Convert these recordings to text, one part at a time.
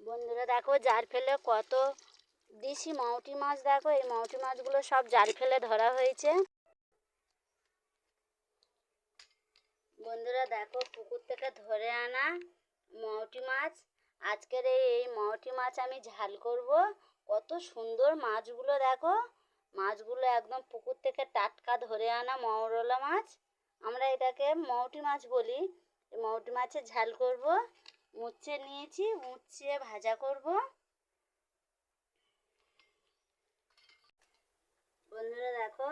বন্ধুরা, দেখো জার ফেলে কত দিশি মাউটি মাছ, দেখো, এই মাউটি মাছগুলো সব জাল ফেলে ধরা হয়েছে। বন্ধুরা, দেখো, পুকুর থেকে ধরে আনা মাউটি মাছ। আজকের এই মাউটি মাছ আমি ঝাল করব। কত সুন্দর মাছগুলো, দেখো। মাছগুলো একদম পুকুর থেকে টাটকা ধরে আনা মৌরলা মাছ। আমরা এটাকে মৌটি মাছ বলি। মৌটি মাছের ঝাল করব উচ্ছে নিয়েছি উচ্ছে ভাজা করব। বন্ধুরা দেখো,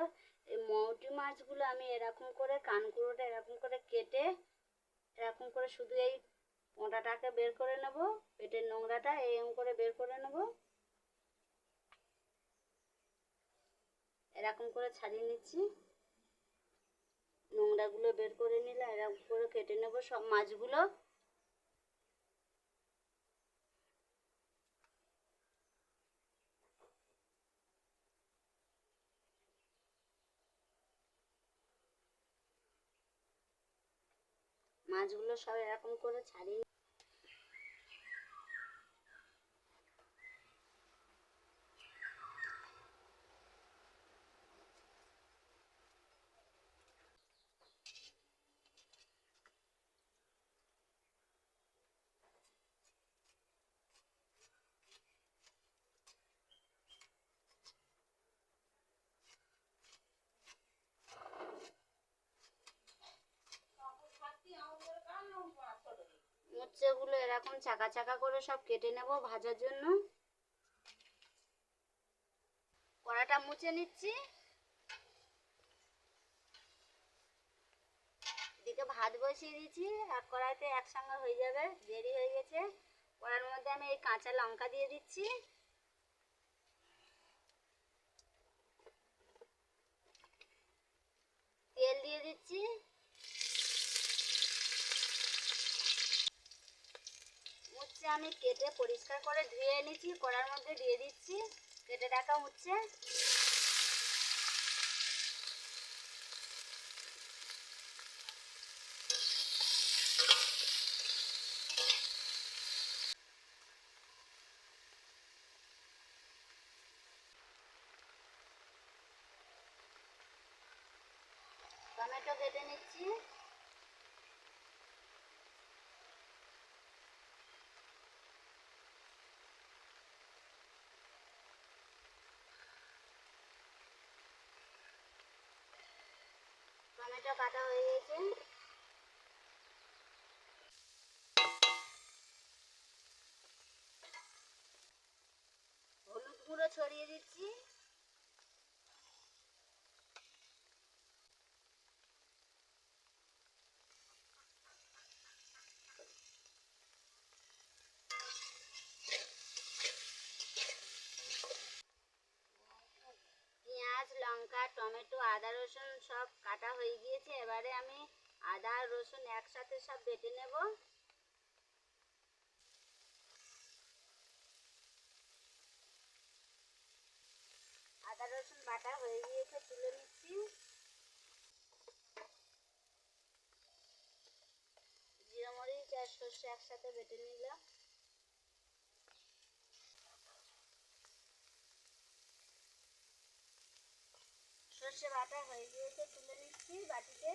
এই মৌটি মাছগুলো আমি এরকম করে কানকুড়োটা এরকম করে কেটে, এরকম করে শুধু এই মোটাটাকে বের করে নেব, পেটের নোংরাটা এরকম করে বের করে নেব। এরকম করে ছাড়িয়ে নিচ্ছি। নোংরাগুলো বের করে নিলে এরকম করে কেটে নেব সব মাছগুলো। মাছগুলো সব এরকম করে ছাড়িয়ে এরকম চাকা চাকা করে সব কেটে নেব ভাজার জন্য। কড়াটা মুছে নিচ্ছি। এদিকে ভাত বসিয়ে দিচ্ছি আর কড়াইতে একসঙ্গে হয়ে যাবে, দেরি হয়ে গেছে। কড়ার মধ্যে আমি এই কাঁচা লঙ্কা দিয়ে দিচ্ছি। তেল দিয়ে দিচ্ছি উচ্ছে আমি কেটে পরিষ্কার করে ধুয়ে এনেছি, কড়ার মধ্যে দিয়ে দিচ্ছি। কেটে রাখা উচ্ছে টমেটো কেটে নিচ্ছি। টমেটো কাটা হয়ে গেছে। হলুদ গুঁড়ো ছড়িয়ে দিচ্ছি পেঁয়াজ লঙ্কা টমেটো, আদা, রসুন সব কাটা হয়ে গিয়েছে। এবারে আমি আদা রসুন একসাথে সব বেটে নেব। আদা, রসুন বাটা হয়ে গিয়েছে, তুলে নিচ্ছি। জিরা, মরিচ আর সর্ষে একসাথে বেটে নিলাম। বাটা হয়ে গিয়েছে, তুলে নিচ্ছি বাটিতে।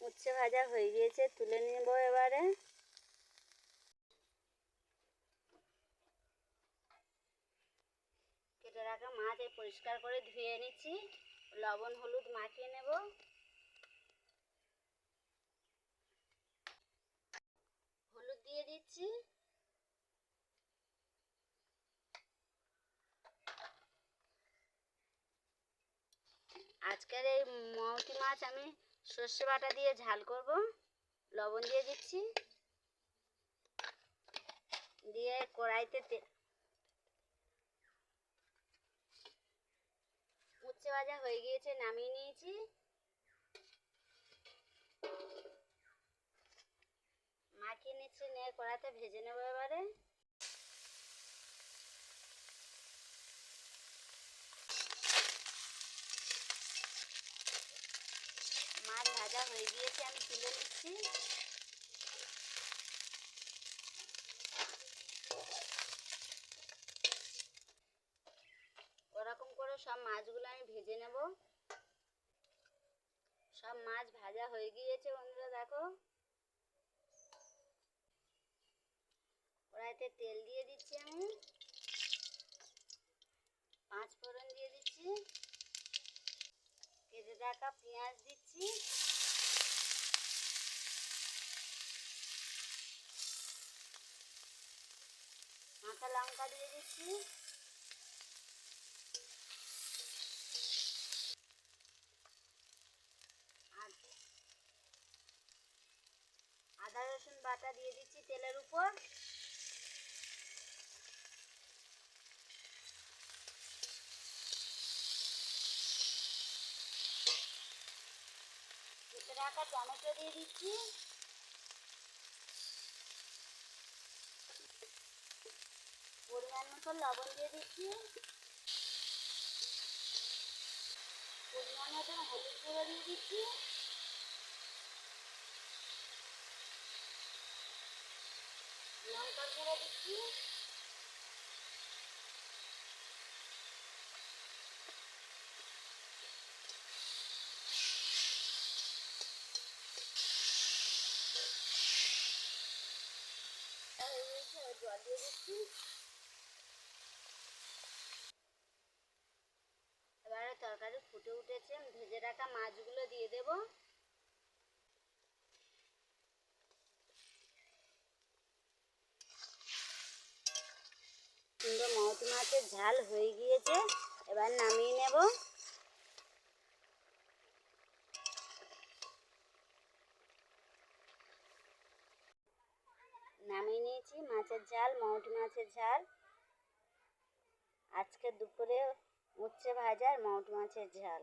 উচ্ছে ভাজা হয়ে গিয়েছে, তুলে নেব এবারে। কেটে রাখা মাছ পরিষ্কার করে ধুয়ে নিচ্ছি। লবণ, হলুদ মাখিয়ে নেব। হলুদ দিয়ে দিচ্ছি। আজকের এই মৌটি মাছ আমি সর্ষে বাটা দিয়ে ঝাল করব। লবণ দিয়ে দিচ্ছি। দিয়ে কড়াইতে তেল। উচ্ছে ভাজা হয়ে গিয়েছে, নামিয়ে নিয়েছি। মাখিয়ে নিচ্ছি, নিয়ে কড়াইতে ভেজে নেব এবারে মাছ ভাজা হয়ে গিয়েছে, আমি তুলে নিচ্ছি। ওরকম করে সব মাছগুলো আমি ভেজে নেব। সব মাছ ভাজা হয়ে গিয়েছে, বন্ধুরা, দেখো। কড়াইতে তেল দিয়ে দিচ্ছি আমি। পাঁচ ফোড়ন দিয়ে দিচ্ছি। কেটে রাখা পেঁয়াজ দিচ্ছি। কাঁচা লঙ্কা দিয়ে দিচ্ছি। আদা, রসুন বাটা দিয়ে দিচ্ছি তেলের উপর। রাখা টমেটো দিয়ে দিচ্ছি। পরিমাণ মতো লবণ দিয়ে দিচ্ছি। পরিমাণ হলুদ গুঁড়ো দিয়ে দিচ্ছি। লঙ্কার গুঁড়ো দিচ্ছি। দিয়ে এবারে তরকারি ফুটে ভেজে রাখা মাছগুলো দিয়ে দেব। সুন্দর মাছের ঝাল হয়ে গিয়েছে, এবার নামিয়ে নেব। নামিয়ে নিয়েছি মাছের ঝাল মৌটি মাছের ঝাল। আজকে দুপুরে উচ্ছে ভাজা আর মাছের ঝাল।